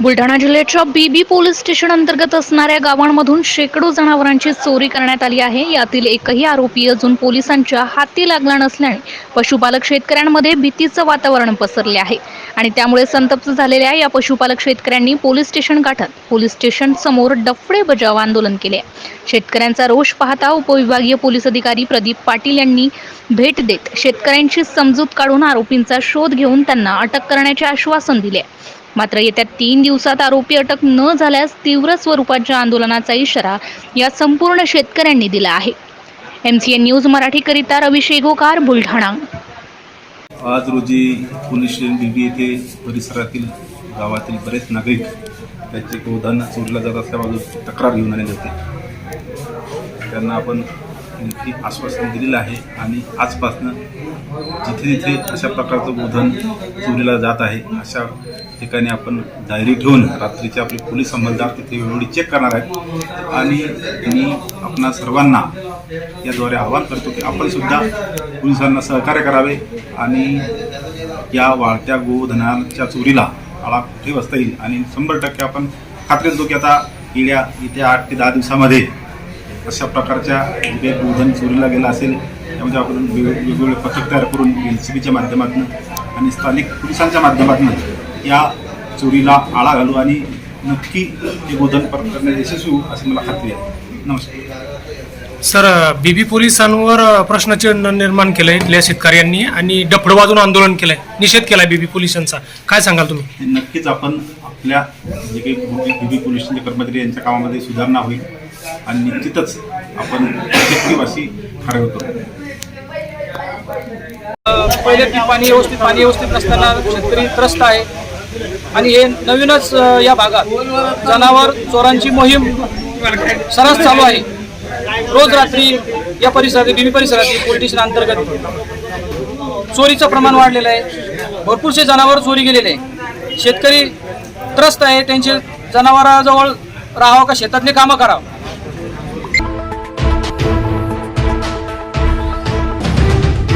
बुलढाणा जिल्ह्याच्या Bibi police station अंतर्गत असणाऱ्या गावांमधून शेकडो जनावरांची चोरी करण्यात आली आहे. यातील एकही आरोपी अजून पोलिसांच्या हाती लागला नसल्याने पशुपालक शेतकऱ्यांमध्ये भीतीचं वातावरण पसरले आहे. आणि त्यामुळे संतप्त झालेल्या या पशुपालक शेतकऱ्यांनी पोलीस स्टेशन गाठत पोलीस स्टेशन समोर डफडे बजाव आंदोलन केले. शेतकऱ्यांचा रोष पाहता उपविभागीय पोलीस अधिकारी प्रदीप पाटील यांनी भेट देत शेतकऱ्यांची समजूत काढून आरोपींचा शोध घेऊन त्यांना अटक करण्याचे आश्वासन दिले. मात्र येत्या तीन दिवसात आरोपी अटक न झाल्यास तीव्र स्वरूपाच्या आंदोलनाचा इशारा या संपूर्ण शेतकऱ्यांनी दिला आहे. एम सी एन न्यूज मराठीकरिता रवी शेगोकार बुलढाणा. आज रोजी पोलीस स्टेशन दिल्ली येथे परिसरातील गावातील बरेच नागरिक त्याचे गोदान चोरीला जात असल्याबाबत तक्रार घेऊन आलेले होते. त्यांना आपण नक्की आश्वासन दिलेलं आहे. आणि आजपासनं जिथे जिथे अशा प्रकारचं गोधन चोरीला जात आहे अशा ठिकाणी आपण डायरी ठेवून रात्रीचे आपले पोलीस अंमलदार तिथे वेळोवेळी चेक करणार आहेत. आणि मी आपणा सर्वांना याद्वारे आवाहन करतो की आपण सुद्धा पोलिसांना सहकार्य करावे आणि या वाढत्या गोधनाच्या चोरीला आळा कुठे बसता येईल? आणि शंभर टक्के आपण खात्री देतो की आता गेल्या येत्या आठ ते दहा दिवसामध्ये अशा प्रकारच्या जे गोधन चोरीला गेला असेल त्यामध्ये आपण वेग- वेगवेगळे पथक तयार करून एल सी बीच्या माध्यमातून आणि स्थानिक पोलिसांच्या माध्यमातून या चोरीला आळा घालू आणि नक्की हे गोधन परत करण्यात यशस्वी होऊ अशी मला खात्री आहे. नमस्कार. सर बीबी पोलिसांवर प्रश्नचिन्ह निर्माण केलंय इथल्या शेतकऱ्यांनी आणि डफड वाजून आंदोलन केलंय. निषेध केलाय बीबी पोलिसांचा. काय सांगाल तुम्ही? नक्कीच आपण आपल्या जे काही बीबी पोलीस स्टेशनचे कर्मचारी यांच्या कामामध्ये सुधारणा होईल. आणि निश्चितच आपण अशी पहिले ती पाणी व्यवस्थित पाणी व्यवस्थित नसताना शेतकरी त्रस्त आहे. आणि हे नवीनच या भागात जनावर चोरांची मोहीम सरस चालू आहे. रोज रात्री या परिसरात बिबी परिसरातील पोलीस स्टेशन अंतर्गत चोरीचं प्रमाण वाढलेलं आहे. भरपूरसे जनावर चोरी गेलेले आहे. शेतकरी त्रस्त आहे. त्यांचे जनावराजवळ राहावं का? शेतातले कामं करावं?